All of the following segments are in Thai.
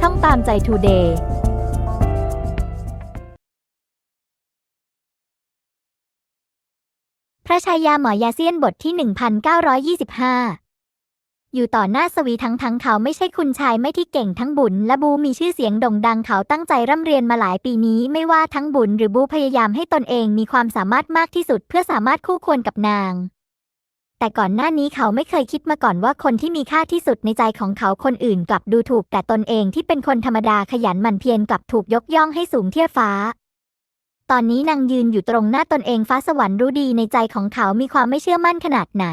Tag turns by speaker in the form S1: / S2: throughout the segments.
S1: ช่องตามใจทูเดย์
S2: พระชายาหมอยาเซียนบทที่ 1925 อยู่ต่อหน้าสวีทั้งทั้งเขาไม่ใช่คุณชายไม่ที่เก่งทั้งบุญและบูมีชื่อเสียงโด่งดังเขาตั้งใจร่ำเรียนมาหลายปีนี้ ไม่ว่าทั้งบุญหรือบูพยายามให้ตนเองมีความสามารถมากที่สุดเพื่อสามารถคู่ควรกับนาง แต่ก่อนหน้านี้เขาไม่เคยคิดมาก่อนว่าคนที่มีค่าที่สุดในใจของเขาคนอื่นกลับดูถูก แต่ตนเองที่เป็นคนธรรมดาขยันหมั่นเพียรกลับถูกยกย่องให้สูงเทียบฟ้า ตอนนี้นางยืนอยู่ตรงหน้าตนเองฟ้าสวรรค์รู้ดีในใจของเขามีความไม่เชื่อมั่นขนาดไหน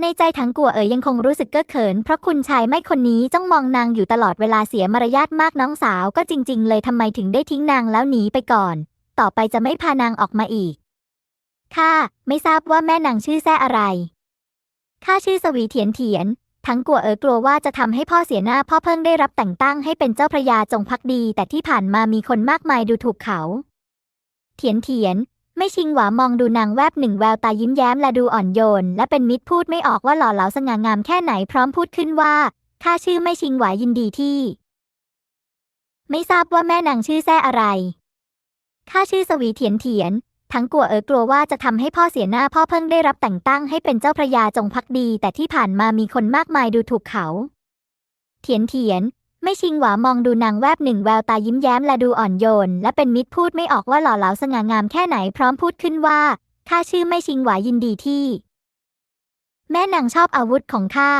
S2: ในใจทั้งกัวเอ๋ยยังคงรู้สึกเก้อเขิน เพราะคุณชายไม่คนนี้จ้องมองนางอยู่ตลอดเวลาเสียมารยาทมากน้องสาวก็จริง ๆ เลยทำไมถึงได้ทิ้งนางแล้วหนีไปก่อน ต่อไปจะไม่พานางออกมาอีก ข้าไม่ทราบว่าแม่นางชื่อแซ่อะไร ข้าชื่อสวีเถียนเถียน ทั้งกลัวเอ๋ยกลัวว่าจะทำให้พ่อเสียหน้าพ่อเพิ่งได้รับแต่งตั้งให้เป็นเจ้าพระยาจงพักดี แต่ที่ผ่านมามีคนมากมายดูถูกเขา เถียนเถียน ไม่ชิงหวามองดูนางแวบหนึ่งแววตายิ้มแย้มและดูอ่อนโยน และเป็นมิตรพูดไม่ออกว่าหล่อเหลาสง่างามแค่ไหนพร้อมพูดขึ้นว่าข้าชื่อไม่ชิงหวายินดีที่ ไม่ทราบว่าแม่นางชื่อแซ่อะไรข้าชื่อสวีเถียนเถียน ทั้งกลัวเอ๋อกลัวว่าจะทำให้พ่อเสียหน้าพ่อเพิ่งได้รับแต่งตั้งให้เป็นเจ้าพระยาจงพักดี แต่ที่ผ่านมามีคนมากมายดูถูกเขา เถียนเถียน ไม่ชิงหวามองดูนางแวบหนึ่งแววตายิ้มแย้มและดูอ่อนโยน และเป็นมิตรพูดไม่ออกว่าหล่อเหลาสง่างามแค่ไหนพร้อมพูดขึ้นว่าข้าชื่อไม่ชิงหวายินดีที่ แม่นางชอบอาวุธของข้า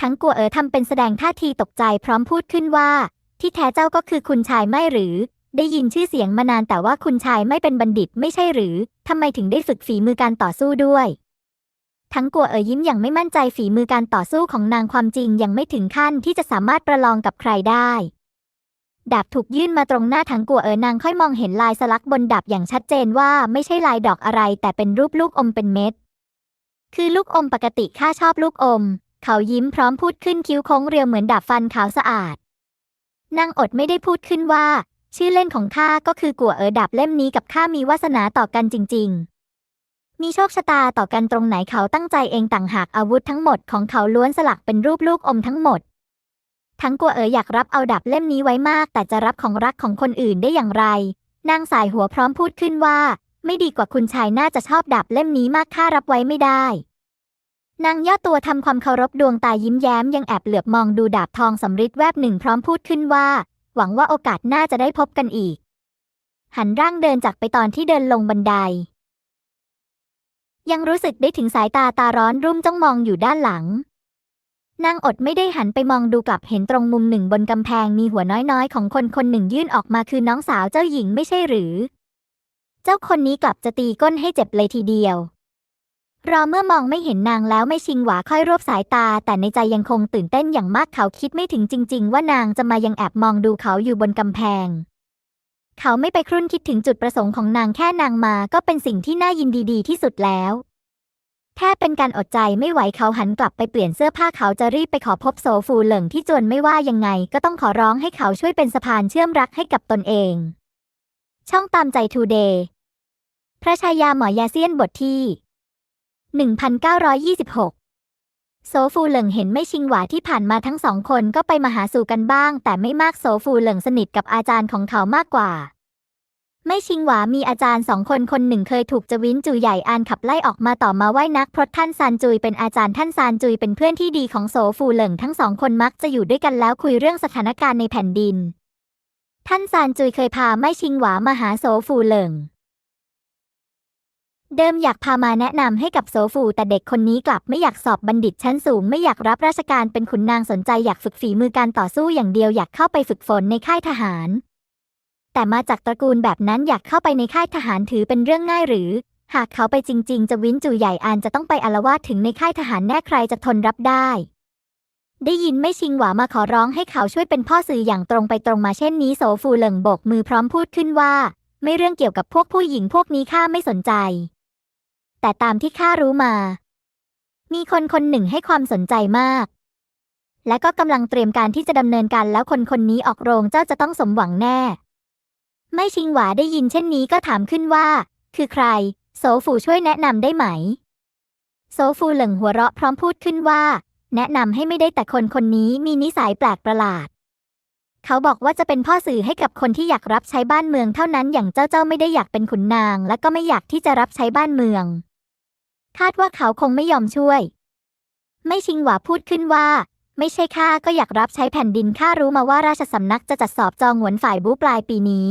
S2: ทั้งกัวเอ๋อทำเป็นแสดงท่าทีตกใจพร้อมพูดขึ้นว่า ที่แท้เจ้าก็คือคุณชายไม่หรือ ได้ยินชื่อเสียงมานานแต่ว่าคุณชายไม่เป็นบัณฑิตไม่ใช่หรือ ทำไมถึงได้ฝึกฝีมือการต่อสู้ด้วย ทั้งกัวเอ๋ยยิ้มอย่างไม่มั่นใจฝีมือการต่อสู้ของนางความจริงยังไม่ถึงขั้นที่จะสามารถประลองกับใครได้ ดาบถูกยื่นมาตรงหน้าทั้งกัวเอ๋ยนางค่อยมองเห็นลายสลักบนดาบอย่างชัดเจนว่าไม่ใช่ลายดอกอะไร แต่เป็นรูปลูกอมเป็นเม็ด คือลูกอมปกติข้าชอบลูกอม เขายิ้มพร้อมพูดขึ้นคิ้วโค้งเรียวเหมือนดาบฟันขาวสะอาดนางอดไม่ได้พูดขึ้นว่า ชื่อเล่นของข้าก็คือกัวเอ๋อดาบเล่มนี้กับข้ามีวาสนาต่อกันจริง ๆ มีโชคชะตาต่อกันตรงไหนเขาตั้งใจเองต่างหากอาวุธทั้งหมดของเขาล้วนสลักเป็นรูปลูกอมทั้งหมด ทั้งกัวเอ๋ออยากรับเอาดาบเล่มนี้ไว้มาก แต่จะรับของรักของคนอื่นได้อย่างไร นางสายหัวพร้อมพูดขึ้นว่า ไม่ดีกว่าคุณชายน่าจะชอบดาบเล่มนี้มากข้ารับไว้ไม่ได้ นางย่อตัวทำความเคารพดวงตายิ้มแย้มยังแอบเหลือบมองดูดาบทองสำริดแวบหนึ่งพร้อมพูดขึ้นว่า หวังว่าโอกาสหน้าจะได้พบกันอีก หันร่างเดินจากไปตอนที่เดินลงบันได ยังรู้สึกได้ถึงสายตาตาร้อนรุ่มจ้องมองอยู่ด้านหลังนางอดไม่ได้หันไปมองดูกลับเห็นตรงมุมหนึ่งบนกำแพงมีหัวน้อยๆ ของคนคนหนึ่งยื่นออกมาคือน้องสาวเจ้าหญิงไม่ใช่หรือ เจ้าคนนี้กลับจะตีก้นให้เจ็บเลยทีเดียว รอเมื่อมองไม่เห็นนางแล้วไม่ชิงหวาค่อยรวบสายตา แต่ในใจยังคงตื่นเต้นอย่างมากเขาคิดไม่ถึงจริง ๆ ว่านางจะมายังแอบมองดูเขาอยู่บนกำแพง เขาไม่ไปครุ่นคิดถึงจุดประสงค์ของนางแค่นางมาก็เป็นสิ่งที่น่ายินดีๆที่สุดแล้วแค่เป็นการอดใจไม่ไหวเขาหันกลับไปเปลี่ยนเสื้อผ้าเขาจะรีบไปขอพบโซฟูเหลิงที่จวนไม่ว่ายังไง ก็ต้องขอร้องให้เขาช่วยเป็นสะพานเชื่อมรักให้กับตนเอง ช่องตามใจทูเดย์พระชายาหมอยาเซียนบทที่ 1926 โซฟูเหลิงเห็นไม่ชิงหวาที่ผ่านมาทั้งสองคนก็ไปมาหาสู่กันบ้าง แต่ไม่มากโซฟูเหลิงสนิทกับอาจารย์ของเขามากกว่า ไม่ชิงหวามีอาจารย์สองคนคนหนึ่งเคยถูกจวินจูใหญ่อานขับไล่ออกมาต่อมาไหว้นักเพราะท่านซานจุยเป็นอาจารย์ท่านซานจุยเป็นเพื่อนที่ดีของโซฟูเหลิงทั้งสองคนมักจะอยู่ด้วยกันแล้วคุยเรื่องสถานการณ์ในแผ่นดิน ท่านซานจุยเคยพาไม่ชิงหวามาหาโซฟูเหลิง เดิมอยากพามาแนะนำให้กับโซฟู แต่เด็กคนนี้กลับไม่อยากสอบบัณฑิตชั้นสูง ไม่อยากรับราชการเป็นขุนนางสนใจอยากฝึกฝีมือการต่อสู้อย่างเดียวอยากเข้าไปฝึกฝนในค่ายทหาร แต่มาจากตระกูลแบบนั้นอยากเข้าไปในค่ายทหารถือเป็นเรื่องง่ายหรือ หากเขาไปจริง ๆ จะวินจูใหญ่อานจะต้องไปอาละวาดถึงในค่ายทหารแน่ใครจะทนรับได้ ได้ยินไม่ชิงหวามาขอร้องให้เขาช่วยเป็นพ่อสื่ออย่างตรงไปตรงมาเช่นนี้โซฟูเหลิงโบกมือพร้อมพูดขึ้นว่า ไม่เรื่องเกี่ยวกับพวกผู้หญิงพวกนี้ข้าไม่สนใจ แต่ตามที่ข้ารู้มา มีคนคนหนึ่งให้ความสนใจมาก และก็กำลังเตรียมการที่จะดำเนินการแล้วคนคนนี้ออกโรงเจ้าจะต้องสมหวังแน่ ไม่ชิงหวาได้ยินเช่นนี้ก็ถามขึ้นว่า คือใคร โซฟูช่วยแนะนำได้ไหม โซฟูเหลิงหัวเราะพร้อมพูดขึ้นว่า แนะนำให้ไม่ได้แต่คนคนนี้มีนิสัยแปลกประหลาดเขาบอกว่าจะเป็นพ่อสื่อให้กับคนที่อยากรับใช้บ้านเมืองเท่านั้นอย่างเจ้าเจ้าไม่ได้อยากเป็นขุนนาง และก็ไม่อยากที่จะรับใช้บ้านเมือง คาดว่าเขาคงไม่ยอมช่วย ไม่ชิงหวาพูดขึ้นว่า ไม่ใช่ข้าก็อยากรับใช้แผ่นดินข้ารู้มาว่าราชสำนักจะจัดสอบจองหวนฝ่ายบูปลายปีนี้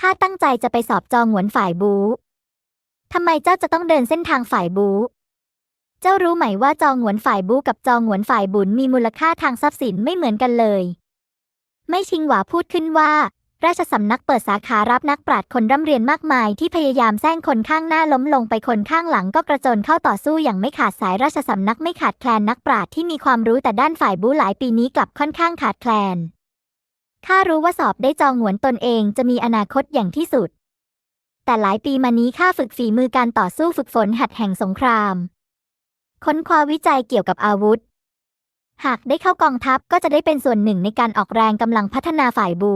S2: ข้าตั้งใจจะไปสอบจองหวนฝ่ายบูทำไมเจ้าจะต้องเดินเส้นทางฝ่ายบู เจ้ารู้ไหมว่าจองหวนฝ่ายบูกับจองหวนฝ่ายบุญมีมูลค่าทางทรัพย์สินไม่เหมือนกันเลย ไม่ชิงหวาพูดขึ้นว่า ราชสำนักเปิดสาขารับนักปราชญ์คนร่ำเรียนมากมายที่พยายามแซงคนข้างหน้าล้มลงไปคนข้างหลังก็กระโจนเข้าต่อสู้อย่างไม่ขาดสายราชสำนักไม่ขาดแคลนนักปราชญ์ที่มีความรู้แต่ด้านฝ่ายบูหลายปีนี้กลับค่อนข้างขาดแคลนข้ารู้ว่าสอบได้จองหวนตนเองจะมีอนาคตอย่างที่สุด แต่หลายปีมานี้ข้าฝึกฝีมือการต่อสู้ฝึกฝนหัดแห่งสงคราม ค้นคว้าวิจัยเกี่ยวกับอาวุธ หากได้เข้ากองทัพก็จะได้เป็นส่วนหนึ่งในการออกแรงกำลังพัฒนาฝ่ายบู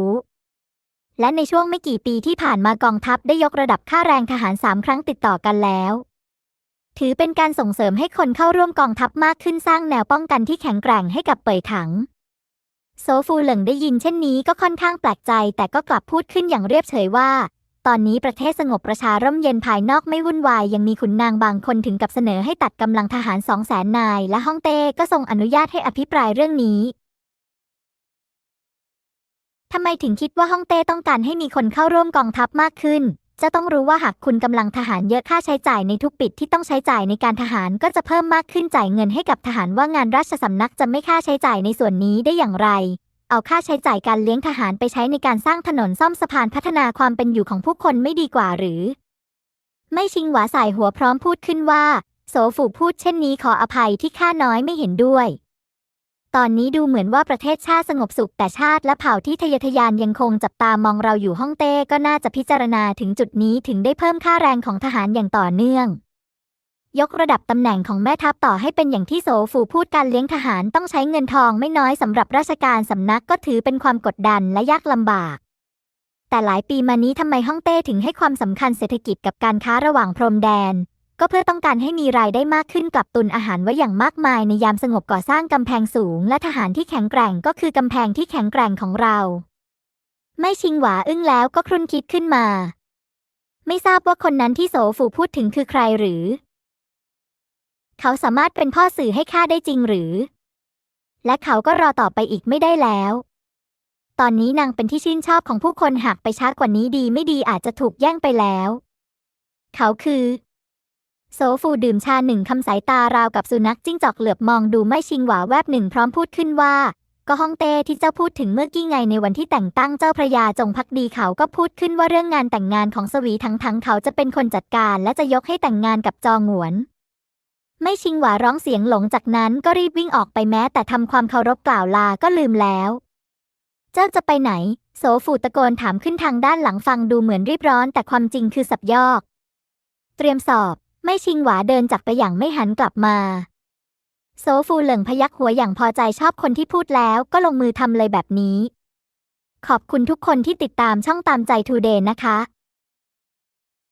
S2: และในช่วงไม่กี่ปีที่ผ่านมากองทัพได้ยกระดับค่าแรงทหารสามครั้งติดต่อกันแล้ว ถือเป็นการส่งเสริมให้คนเข้าร่วมกองทัพมากขึ้นสร้างแนวป้องกันที่แข็งแกร่งให้กับเป่ยถัง โซฟูเหลิงได้ยินเช่นนี้ก็ค่อนข้างแปลกใจ แต่ก็กลับพูดขึ้นอย่างเรียบเฉยว่า ตอนนี้ประเทศสงบประชาร่มเย็นภายนอกไม่วุ่นวาย ยังมีขุนนางบางคนถึงกับเสนอให้ตัดกำลังทหารสองแสนนาย และฮ่องเต้ก็ทรงอนุญาตให้อภิปรายเรื่องนี้ ทำไมถึงคิดว่าฮ่องเต้ต้องการให้มีคนเข้าร่วมกองทัพมากขึ้น จะต้องรู้ว่าหากคุณกำลังทหารเยอะค่าใช้จ่ายในทุกปิดที่ต้องใช้จ่ายในการทหารก็จะเพิ่มมากขึ้นจ่ายเงินให้กับทหารว่างานราชสำนักจะไม่ค่าใช้จ่ายในส่วนนี้ได้อย่างไร เอาค่าใช้จ่ายการเลี้ยงทหารไปใช้ในการสร้างถนนซ่อมสะพานพัฒนาความเป็นอยู่ของผู้คนไม่ดีกว่าหรือ ไม่ชิงหวาสายหัวพร้อมพูดขึ้นว่า โสฝูพูดเช่นนี้ขออภัยที่ข้าน้อยไม่เห็นด้วย ตอนนี้ดูเหมือนว่าประเทศชาติสงบสุขแต่ชาติและเผ่าที่ทะเยอทะยานยังคงจับตามองเราอยู่ฮ่องเต้ก็น่าจะพิจารณาถึงจุดนี้ถึงได้เพิ่มค่าแรงของทหารอย่างต่อเนื่อง ยกระดับตำแหน่งของแม่ทัพต่อให้เป็นอย่างที่โสฝูพูดการเลี้ยงทหารต้องใช้เงินทองไม่น้อยสำหรับราชการสำนักก็ถือเป็นความกดดันและยากลำบากแต่หลายปีมานี้ทำไมฮ่องเต้ถึงให้ความสำคัญเศรษฐกิจกับการค้าระหว่างพรมแดน ก็เพื่อต้องการให้มีรายได้มากขึ้นกับตุนอาหารไว้อย่างมากมายในยามสงบก่อสร้างกำแพงสูง และทหารที่แข็งแกร่งก็คือกำแพงที่แข็งแกร่งของเรา ไม่ชิงหวาอึ้งแล้วก็ครุ่นคิดขึ้นมา ไม่ทราบว่าคนนั้นที่โสฝูพูดถึงคือใครหรือ เขาสามารถเป็นพ่อสื่อให้ข้าได้จริงหรือ และเขาก็รอต่อไปอีกไม่ได้แล้ว ตอนนี้นางเป็นที่ชื่นชอบของผู้คนหากไปช้ากว่านี้ดีไม่ดีอาจจะถูกแย่งไปแล้ว เขาคือ โซฟูดื่มชาหนึ่งคำสายตาราวกับสุนัขจิ้งจอกเหลือบมองดูไม่ชิงหวาแวบหนึ่งพร้อมพูดขึ้นว่า ก็ฮ่องเต้ที่เจ้าพูดถึงเมื่อกี้ไงในวันที่แต่งตั้งเจ้าพระยาจงพักดีเขาก็พูดขึ้นว่าเรื่องงานแต่งงานของสวีทั้งทั้งเขาจะเป็นคนจัดการ และจะยกให้แต่งงานกับจองหวน ไม่ชิงหวาร้องเสียงหลงจากนั้นก็รีบวิ่งออกไปแม้ แต่ทำความเคารพกล่าวลาก็ลืมแล้ว เจ้าจะไปไหน โสฟูตะโกนถามขึ้นทางด้านหลังฟังดูเหมือนรีบร้อน แต่ความจริงคือสับยอก เตรียมสอบ ไม่ชิงหวาเดินจากไปอย่างไม่หันกลับมา โซฟูเหลิงพยักหัวอย่างพอใจชอบคนที่พูดแล้วก็ลงมือทำเลยแบบนี้ ขอบคุณทุกคนที่ติดตามช่องตามใจทูเดย์นะคะ